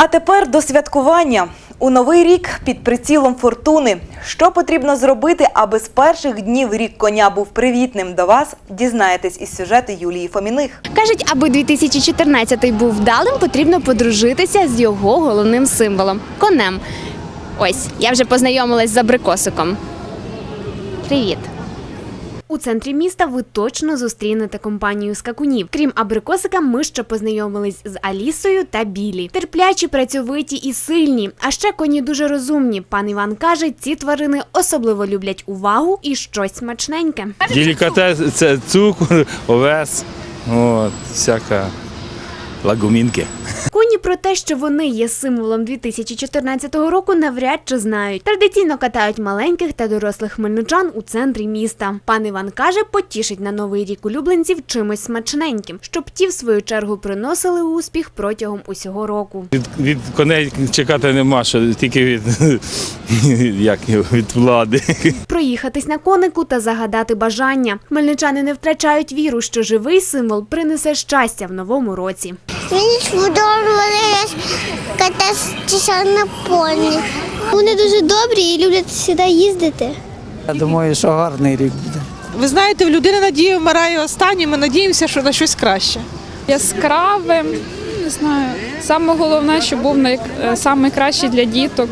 А тепер до святкування. У новий рік під прицілом фортуни. Що потрібно зробити, аби з перших днів рік коня був привітним до вас, дізнаєтесь із сюжету Юлії Фоміних. Кажуть, аби 2014 був вдалим, потрібно подружитися з його головним символом конем. Ось, я вже познайомилась з абрикосиком. Привіт. У центрі міста ви точно зустрінете компанію скакунів. Крім абрикосика, ми ще познайомились з Алісою та Білі. Терплячі, працьовиті і сильні. А ще коні дуже розумні. Пан Іван каже, ці тварини особливо люблять увагу і щось смачненьке. Делікатес це цукор, овес, от, всяка лагумінки. Коні про те, що вони є символом 2014 року, навряд чи знають. Традиційно катають маленьких та дорослих хмельничан у центрі міста. Пан Іван каже, потішить на новий рік улюбленців чимось смачненьким, щоб ті, в свою чергу, приносили успіх протягом усього року. Від, від коней чекати нема, що тільки від, як, від влади. Проїхатись на конику та загадати бажання. Хмельничани не втрачають віру, що живий символ принесе щастя в новому році. Мені сподобалось кататися на поні. Вони дуже добрі і люблять сюди їздити. Я думаю, що гарний рік буде. Ви знаєте, в людини надія вмирає останні. ми надіємося, що на щось краще. яскравим. Не знаю. Саме головне, щоб був найкращий е, для діток,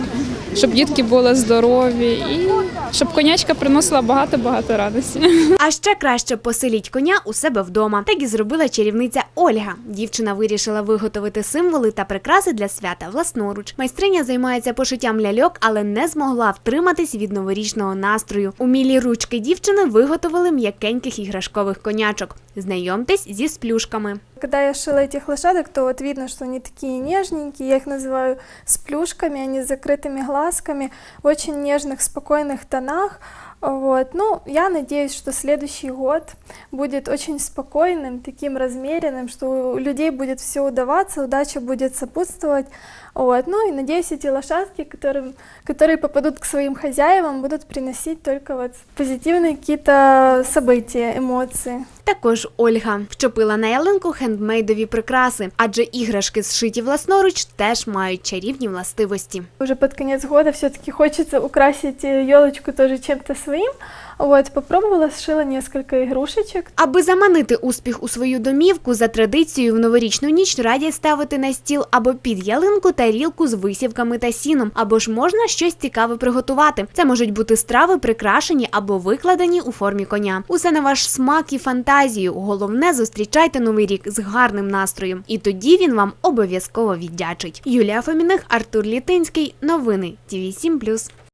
щоб дітки були здорові і щоб конячка приносила багато-багато радості. А ще краще посиліть коня у себе вдома. Так і зробила чарівниця Ольга. Дівчина вирішила виготовити символи та прикраси для свята власноруч. Майстриня займається пошиттям ляльок, але не змогла втриматись від новорічного настрою. Умілі ручки дівчини виготовили м'якеньких іграшкових конячок. Знайомтесь зі сплюшками Когда я шила этих лошадок, то вот видно, что они такие нежненькие, я их называю с плюшками, они с закрытыми глазками, в очень нежных, спокойных тонах. Вот. Ну, я надеюсь, что следующий год будет очень спокойным, таким размеренным, что у людей будет все удаваться, удача будет сопутствовать. Вот. Ну и надеюсь, эти лошадки, которым, которые попадут к своим хозяевам, будут приносить только вот позитивные какие-то события, эмоции. Також Ольга вчепила на ялинку хендмейдові прикраси, адже іграшки, зшиті власноруч, теж мають чарівні властивості. Уже под конец года все-таки хочется украсить елочку тоже чем-то своим. Вот, попробовала, сшила несколько игрушечек. Аби заманити успіх у свою домівку, за традицією в новорічну ніч радять ставити на стіл або під ялинку тарілку з висівками та сіном, або ж можна щось цікаве приготувати. Це можуть бути страви, прикрашені або викладені у формі коня. Усе на ваш смак і фантазію. Головне зустрічайте новий рік з гарним настроєм, і тоді він вам обов'язково віддячить. Юлія Фоміних, Артур Літинський. Новини ТВ 7+.